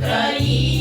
країні.